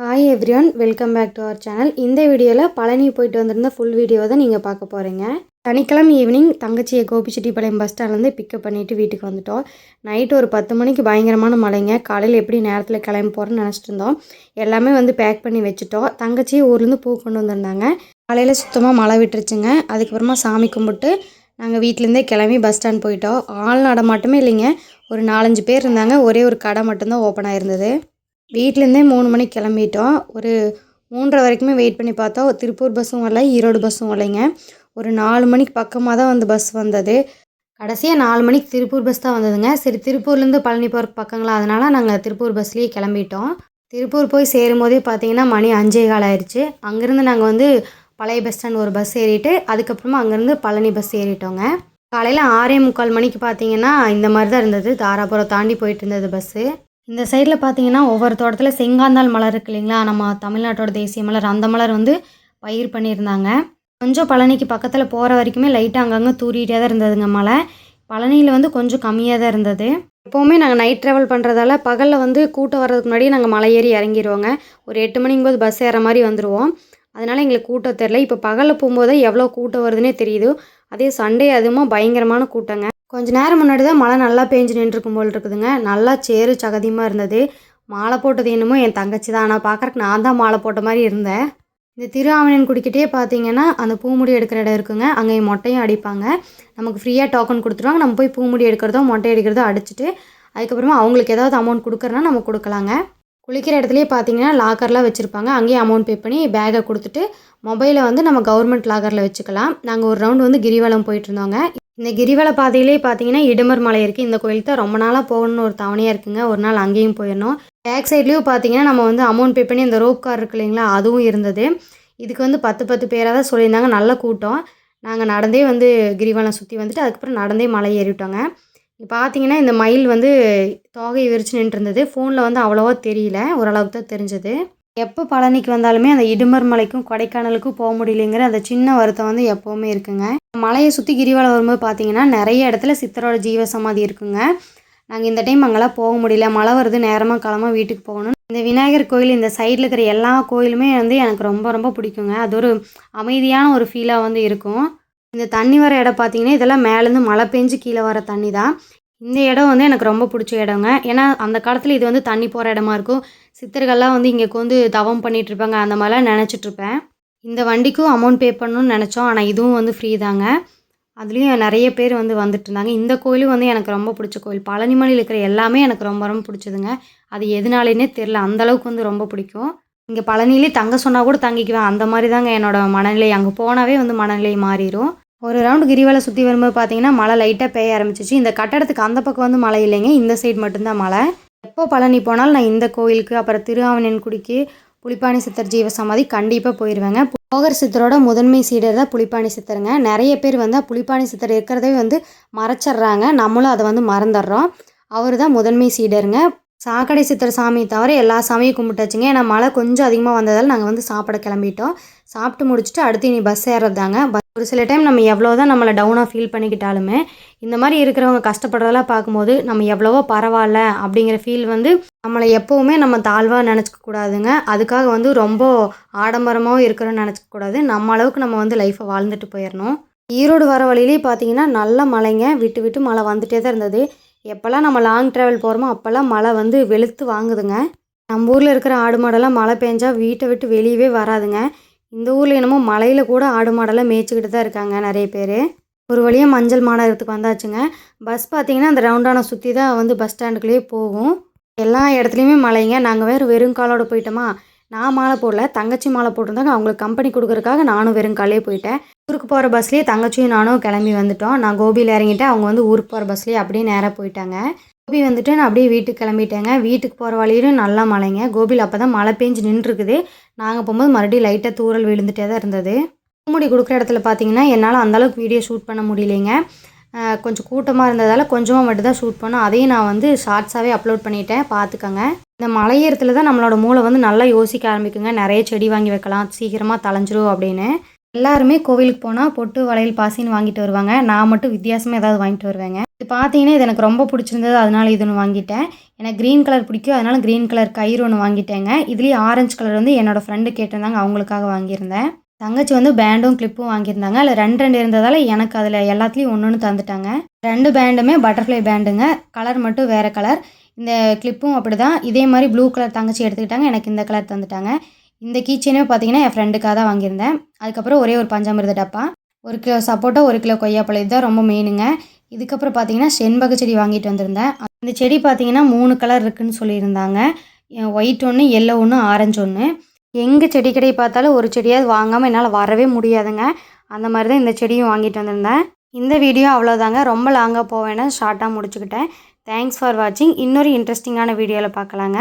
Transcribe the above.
Hi everyone welcome back to our channel இந்த வீடியோவில் பழனி போயிட்டு வந்திருந்த ஃபுல் வீடியோ தான் நீங்கள் பார்க்க போகிறீங்க சனிக்கிழமை ஈவினிங் தங்கச்சியை கோபிச்செட்டிப்பாளையம் பஸ் ஸ்டாண்ட்லேருந்து பிக்கப் பண்ணிவிட்டு வீட்டுக்கு வந்துட்டோம். நைட்டு ஒரு பத்து மணிக்கு பயங்கரமான மழைங்க. காலையில் எப்படி நேரத்தில் கிளம்பி போகிறேன்னு நினச்சிட்டு இருந்தோம். எல்லாமே வந்து பேக் பண்ணி வச்சுட்டோம். தங்கச்சியை ஊர்லேருந்து பூ கொண்டு வந்திருந்தாங்க. காலையில் சுத்தமாக மழை விட்டுருச்சுங்க. அதுக்கப்புறமா சாமி கும்பிட்டு நாங்கள் வீட்டிலேருந்தே கிளம்பி பஸ் ஸ்டாண்ட் போயிட்டோம். ஆள் நடமாட்டமே இல்லைங்க. ஒரு நாலஞ்சு பேர் இருந்தாங்க. ஒரே ஒரு கடை மட்டும்தான் ஓப்பன் ஆயிருந்தது. வீட்டிலேருந்தே மூணு மணிக்கு கிளம்பிட்டோம். ஒரு மூன்றரை வரைக்குமே வெயிட் பண்ணி பார்த்தோம். திருப்பூர் பஸ்ஸும் வரல ஈரோடு பஸ்ஸும் வரலைங்க. ஒரு நாலு மணிக்கு பக்கமாக தான் வந்து பஸ் வந்தது. கடைசியாக நாலு மணிக்கு திருப்பூர் பஸ் தான் வந்ததுங்க. சரி திருப்பூர்லேருந்து பழனி போகிற பக்கங்களா? அதனால் நாங்கள் திருப்பூர் பஸ்லேயே கிளம்பிட்டோம். திருப்பூர் போய் சேரும் போதே பார்த்தீங்கன்னா மணி அஞ்சே கால் ஆயிடுச்சு அங்கேருந்து நாங்கள் வந்து பழைய பஸ் ஸ்டாண்ட் ஒரு பஸ் ஏறிட்டு அதுக்கப்புறமா அங்கேருந்து பழனி பஸ் ஏறிட்டோங்க. காலையில் ஆறே முக்கால் மணிக்கு பார்த்தீங்கன்னா இந்த மாதிரி தான் இருந்தது. தாராபுரம் தாண்டி போயிட்டு இருந்தது பஸ்ஸு இந்த சைடில் பார்த்தீங்கன்னா ஒவ்வொரு தோட்டத்தில் செங்காந்தாள் மலர் இருக்கு இல்லைங்களா? நம்ம தமிழ்நாட்டோட தேசிய மலர். அந்த மலர் வந்து பயிர் பண்ணியிருந்தாங்க. கொஞ்சம் பழனிக்கு பக்கத்தில் போகிற வரைக்குமே லைட்டாக அங்கங்கே தூரிகிட்டே தான் இருந்ததுங்க மழை பழனியில் வந்து கொஞ்சம் கம்மியாக தான் இருந்தது. எப்போவுமே நாங்கள் நைட் ட்ராவல் பண்ணுறதால பகலில் வந்து கூட்டம் வர்றதுக்கு முன்னாடி நாங்கள் மலை ஏறி இறங்கிடுவோங்க ஒரு எட்டு மணிக்கு போது பஸ் ஏற மாதிரி வந்துடுவோம் அதனால் எங்களுக்கு கூட்டம் தெரில இப்போ பகலில் போகும்போது எவ்வளோ கூட்டம் வருதுன்னே தெரியுது. அதே சண்டே அதுவும் பயங்கரமான கூட்டங்க. கொஞ்ச நேரம் முன்னாடி தான் மழை நல்லா பேஞ்சு நின்றுருக்கும் போல் இருக்குதுங்க. நல்லா சேரு சகதியமாக இருந்தது. மாலை போட்டது என்னமோ என் தங்கச்சி தான். ஆனால் பார்க்குறக்கு நான் தான் மாலை போட்ட மாதிரி இருந்தேன். இந்த திருஆவணன் குடிக்கிட்டே பார்த்தீங்கன்னா அந்த பூமுடி எடுக்கிற இடம் இருக்குங்க. அங்கே மொட்டையும் அடிப்பாங்க. நமக்கு ஃப்ரீயாக டோக்கன் கொடுத்துருவாங்க. நம்ம போய் பூமுடி எடுக்கிறதோ மொட்டை எடுக்கிறதோ அடிச்சுட்டு அதுக்கப்புறமா அவங்களுக்கு ஏதாவது அமௌண்ட் கொடுக்குறனா நம்ம கொடுக்கலாங்க. குளிக்கிற இடத்துலையே பார்த்தீங்கன்னா லாக்கர்லாம் வச்சுருப்பாங்க. அங்கேயே அமௌண்ட் பே பண்ணி பேக்கை கொடுத்துட்டு மொபைலை வந்து நம்ம கவர்மெண்ட் லாக்கரில் வச்சுக்கலாம். நாங்கள் ஒரு ரவுண்ட் வந்து கிரிவலம் போயிட்டு இருந்தோங்க. இந்த கிரிவல பாதையிலே பார்த்தீங்கன்னா இடமர் மலை இருக்குது இந்த கோயில் தான் ரொம்ப நாளாக போகணும்னு ஒரு தவணையாக இருக்குங்க. ஒரு நாள் அங்கேயும் போயிடணும். பேக் சைட்லேயும் பார்த்தீங்கன்னா நம்ம வந்து அமௌண்ட் பே பண்ணி இந்த ரோப் கார் இருக்கு இல்லைங்களா அதுவும் இருந்தது. இதுக்கு வந்து பத்து பத்து பேராக தான் சொல்லியிருந்தாங்க. நல்ல கூட்டம். நாங்கள் நடந்தே வந்து கிரிவலம் சுற்றி வந்துட்டு அதுக்கப்புறம் நடந்தே மலை ஏறிவிட்டோங்க பார்த்தீங்கன்னா இந்த மயில் வந்து தோகை விரிச்சு நின்றுருந்தது ஃபோனில் வந்து அவ்வளோவா தெரியல. ஓரளவுக்கு தான் தெரிஞ்சது. எப்போ பழனிக்கு வந்தாலுமே அந்த இடுமர் மலைக்கும் கொடைக்கானலுக்கும் போக முடியலைங்கிற அந்த சின்ன வருத்தம் வந்து எப்போவுமே இருக்குங்க. மலையை சுற்றி கிரிவலம் வரும்போது பார்த்தீங்கன்னா நிறைய இடத்துல சித்தரோட ஜீவ சமாதி இருக்குங்க. நாங்கள் இந்த டைம் அங்கெல்லாம் போக முடியல. மழை வருது நேரமாக கிளம்ப வீட்டுக்கு போகணும் இந்த விநாயகர் கோயில் இந்த சைடில் இருக்கிற எல்லா கோயிலுமே வந்து எனக்கு ரொம்ப ரொம்ப பிடிக்குங்க. அது ஒரு அமைதியான ஒரு ஃபீலாக வந்து இருக்கும். இந்த தண்ணி வர இடம் பார்த்தீங்கன்னா இதெல்லாம் மேலேருந்து மழை பெஞ்சு கீழே வர தண்ணி தான். இந்த இடம் வந்து எனக்கு ரொம்ப பிடிச்ச இடங்க. ஏன்னா அந்த காலத்தில் இது வந்து தண்ணி போகிற இடமா இருக்கும். சித்தர்கள்லாம் வந்து இங்கே வந்து தவம் பண்ணிகிட்ருப்பாங்க அந்த மாதிரிலாம் நினச்சிட்ருப்பேன் இந்த வண்டிக்கும் அமௌண்ட் பே பண்ணணும்னு நினச்சோம். ஆனால் இதுவும் வந்து ஃப்ரீ தாங்க. அதுலேயும் நிறைய பேர் வந்து வந்துட்டு இருந்தாங்க. இந்த கோயிலும் வந்து எனக்கு ரொம்ப பிடிச்ச கோயில். பழனிமலையில் இருக்கிற எல்லாமே எனக்கு ரொம்ப ரொம்ப பிடிச்சதுங்க. அது எதனாலேனே தெரில அந்தளவுக்கு வந்து ரொம்ப பிடிக்கும். இங்கே பழனிலே தங்க சொன்னால் கூட தங்கிக்குவேன். அந்த மாதிரி தாங்க என்னோடய மனநிலை. அங்கே போனாவே வந்து மனநிலை மாறிடும் ஒரு ரவுண்டு கிரிவலை சுற்றி வரும்போது பார்த்தீங்கன்னா மழை லைட்டாக பெய்ய ஆரம்பிச்சிச்சு. இந்த கட்டடத்துக்கு அந்த பக்கம் வந்து மழை இல்லைங்க. இந்த சைடு மட்டும்தான் மழை. எப்போ பழனி போனாலும் நான் இந்த கோயிலுக்கு அப்புறம் திருஆவணியன் குடிக்கு புலிப்பாணி சித்தர் ஜீவ சமாதி கண்டிப்பாக போயிடுவேங்க போகர் சித்தரோட முதன்மை சீடர் தான் புலிப்பாணி சித்தருங்க. நிறைய பேர் வந்து புலிப்பாணி சித்தர் இருக்கிறதே வந்து மறைச்சிட்றாங்க. நம்மளும் அதை வந்து மறந்துடுறோம். அவர் தான் முதன்மை சீடருங்க. சாக்கடை சித்தர் சாமி தவிர எல்லா சாமியும் கும்பிட்டாச்சுங்க. ஏன்னா மழை கொஞ்சம் அதிகமாக வந்ததால் நாங்கள் வந்து சாப்பிட கிளம்பிட்டோம். சாப்பிட்டு முடிச்சுட்டு அடுத்து இனி பஸ் ஏறதாங்க ஒரு சில டைம் நம்ம எவ்வளோ தான் நம்மளை டவுனாக ஃபீல் பண்ணிக்கிட்டாலுமே இந்த மாதிரி இருக்கிறவங்க கஷ்டப்படுறதெல்லாம் பார்க்கும்போது நம்ம எவ்வளவோ பரவாயில்ல அப்படிங்கிற ஃபீல் வந்து நம்மளை எப்போவுமே நம்ம தாழ்வாக நினச்சிக்க கூடாதுங்க. அதுக்காக வந்து ரொம்ப ஆடம்பரமாகவும் இருக்கிறோன்னு நினச்சிக்க கூடாது. நம்ம அளவுக்கு நம்ம வந்து லைஃப்பை வாழ்ந்துட்டு போயிடணும் ஈரோடு வர வழியிலே பார்த்தீங்கன்னா நல்ல மழைங்க. விட்டு விட்டு மழை வந்துட்டே தான் இருந்தது. எப்போல்லாம் நம்ம லாங் ட்ராவல் போகிறோமோ அப்போல்லாம் மழை வந்து வெளுத்து வாங்குதுங்க. நம்ம ஊரில் இருக்கிற ஆடு மாடெல்லாம் மழை பெஞ்சால் வீட்டை விட்டு வெளியவே வராதுங்க. இந்த ஊரில் என்னமோ மலையில் கூட ஆடு மாடெல்லாம் மேய்ச்சிக்கிட்டு தான் இருக்காங்க நிறைய பேர். ஒரு வழியாக மஞ்சள் மாநகரத்துக்கு வந்தாச்சுங்க. பஸ் பார்த்திங்கன்னா அந்த ரவுண்டான சுற்றி தான் வந்து பஸ் ஸ்டாண்டுக்குள்ளேயே போகும். எல்லா இடத்துலையுமே மழைங்க. நாங்கள் வேறு வெறும் காலோடு போயிட்டோமா? நான் மாலை போடல தங்கச்சி மாலை போட்டிருந்தாங்க அவங்களுக்கு கம்பெனி கொடுக்குறதுக்காக நானும் வெறும் காலையே போயிட்டேன். ஊருக்கு போகிற பஸ்லேயே தங்கச்சியும் நானும் கிளம்பி வந்துட்டோம். நான் கோபியில் இறங்கிட்டேன். அவங்க வந்து ஊருக்கு போகிற பஸ்லேயே அப்படியே நேராக போயிட்டாங்க. கோபி வந்துட்டு நான் அப்படியே வீட்டுக்கு கிளம்பிட்டேங்க. வீட்டுக்கு போகிற வழியிலும் நல்லா மழைங்க. கோபியில் அப்போ தான் மழை பெஞ்சு நின்றுருக்குது. நாங்கள் போகும்போது மறுபடியும் லைட்டாக தூரல் விழுந்துட்டே தான் இருந்தது. பூமுடி கொடுக்குற இடத்துல பார்த்தீங்கன்னா என்னால் அந்தளவுக்கு வீடியோ ஷூட் பண்ண முடியலைங்க. கொஞ்சம் கூட்டமாக இருந்ததால் கொஞ்சமாக மட்டும் தான் ஷூட் பண்ணோம். அதையும் நான் வந்து ஷார்ட்ஸாகவே அப்லோட் பண்ணிட்டேன். பார்த்துக்கோங்க இந்த மலையேறத்தில் தான் நம்மளோட மூளை வந்து நல்லா யோசிக்க ஆரம்பிக்குங்க. நிறைய செடி வாங்கி வைக்கலாம். சீக்கிரமாக தலைஞ்சிரும் அப்படின்னு. எல்லாருமே கோவிலுக்கு போனால் பொட்டு வளையல் பாசின்னு வாங்கிட்டு வருவாங்க. நான் மட்டும் வித்தியாசமாக ஏதாவது வாங்கிட்டு வருவேங்க. இது பார்த்தீங்கன்னா இது எனக்கு ரொம்ப பிடிச்சிருந்தது. அதனால இது ஒன்று வாங்கிட்டேன். எனக்கு க்ரீன் கலர் பிடிக்கும். அதனால க்ரீன் கலர் கயிறு ஒன்று வாங்கிட்டேங்க. இதுலேயே ஆரஞ்சு கலர் வந்து என்னோடய ஃப்ரெண்டு கேட்டிருந்தாங்க. அவங்களுக்காக வாங்கியிருந்தேன். தங்கச்சி வந்து பேண்டும் கிளிப்பும் வாங்கியிருந்தாங்க. அதில் ரெண்டு ரெண்டு இருந்ததால் எனக்கு அதில் எல்லாத்துலேயும் ஒன்று ஒன்று தந்துட்டாங்க. ரெண்டு பேண்டுமே பட்டர்ஃப்ளை பேண்டுங்க கலர் மட்டும் வேறு கலர் இந்த கிளிப்பும் அப்படி தான் இதே மாதிரி ப்ளூ கலர் தங்கச்சி எடுத்துக்கிட்டாங்க. எனக்கு இந்த கலர் தந்துட்டாங்க. இந்த கீச்சனுமே பார்த்தீங்கன்னா என் ஃப்ரெண்டுக்காக தான் வாங்கியிருந்தேன். அதுக்கப்புறம் ஒரே ஒரு பஞ்சாமிரத டப்பா. ஒரு கிலோ சப்போட்டா ஒரு கிலோ கொய்யாப்பழம். இதுதான் ரொம்ப மெயினுங்க இதுக்கப்புறம் பார்த்தீங்கன்னா செண்பக செடி வாங்கிட்டு வந்திருந்தேன். அந்த செடி பார்த்தீங்கன்னா மூணு கலர் இருக்குதுன்னு சொல்லியிருந்தாங்க. ஒயிட் ஒன்று எல்லோ ஒன்று ஆரஞ்சு ஒன்று எங்கே செடி கடை பார்த்தாலும் ஒரு செடியாவது வாங்காமல் என்னால் வரவே முடியாதுங்க. அந்த மாதிரி தான் இந்த செடியும் வாங்கிட்டு வந்திருந்தேன். இந்த வீடியோ அவ்வளோதாங்க ரொம்ப லாங்காக போவேன்னு ஷார்ட்டாக முடிச்சுக்கிட்டேன். தேங்க்ஸ் ஃபார் வாட்சிங் இன்னொரு இன்ட்ரெஸ்டிங்கான வீடியோவில் பார்க்கலாங்க.